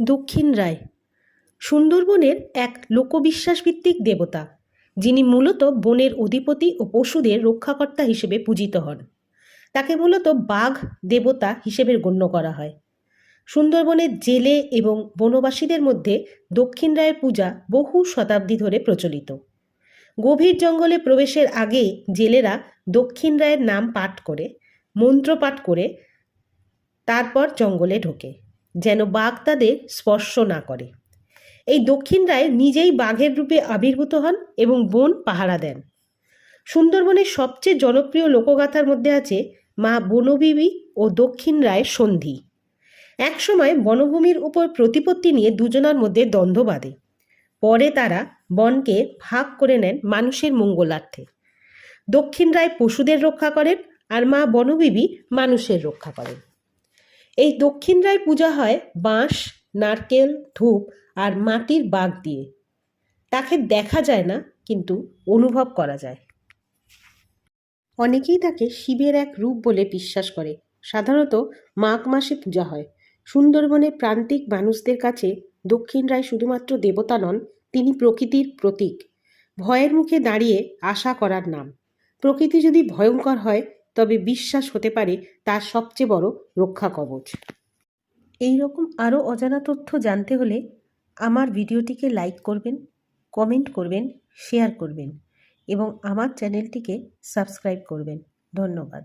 দক্ষিণ রায়। সুন্দরবনের এক লোকবিশ্বাসভিত্তিক দেবতা, যিনি মূলত বনের অধিপতি ও পশুদের রক্ষাকর্তা হিসেবে পূজিত হন। তাকে মূলত বাঘ দেবতা হিসেবে গণ্য করা হয়। সুন্দরবনের জেলে এবং বনবাসীদের মধ্যে দক্ষিণ রায়ের পূজা বহু শতাব্দী ধরে প্রচলিত। গভীর জঙ্গলে প্রবেশের আগে জেলেরা দক্ষিণ রায়ের নাম পাঠ করে, মন্ত্র পাঠ করে, তারপর জঙ্গলে ঢোকে। যেন বাঘ তাদের স্পর্শ না করে। এই দক্ষিণ রায় নিজেই বাঘের রূপে আবির্ভূত হন এবং বন পাহারা দেন। সুন্দরবনের সবচেয়ে জনপ্রিয় লোকগাথার মধ্যে আছে মা বনবিবি ও দক্ষিণ রায়ের সন্ধি। একসময় বনভূমির উপর প্রতিপত্তি নিয়ে দুজনার মধ্যে দ্বন্দ্ব বাঁধে। পরে তারা বনকে ভাগ করে নেন মানুষের মঙ্গলার্থে। দক্ষিণ রায় পশুদের রক্ষা করেন আর মা বনবিবি মানুষের রক্ষা করেন। এই দক্ষিণ রায় পূজা হয় বাঁশ, নারকেল, ধূপ আর মাটির বাঘ দিয়ে। তাকে দেখা যায় না, কিন্তু অনুভব করা যায়। অনেকেই তাকে শিবের এক রূপ বলে বিশ্বাস করে। সাধারণত মাঘ মাসে পূজা হয়। সুন্দরবনের প্রান্তিক মানুষদের কাছে দক্ষিণ রায় শুধুমাত্র দেবতা নন, তিনি প্রকৃতির প্রতীক। ভয়ের মুখে দাঁড়িয়ে আশা করার নাম। প্রকৃতি যদি ভয়ঙ্কর হয় তবে বিশ্বাস হতে পারে তার সবচেয়ে বড় রক্ষা কবচ। এই রকম আরও অজানা তথ্য জানতে হলে আমার ভিডিওটিকে লাইক করবেন, কমেন্ট করবেন, শেয়ার করবেন এবং আমার চ্যানেলটিকে সাবস্ক্রাইব করবেন। ধন্যবাদ।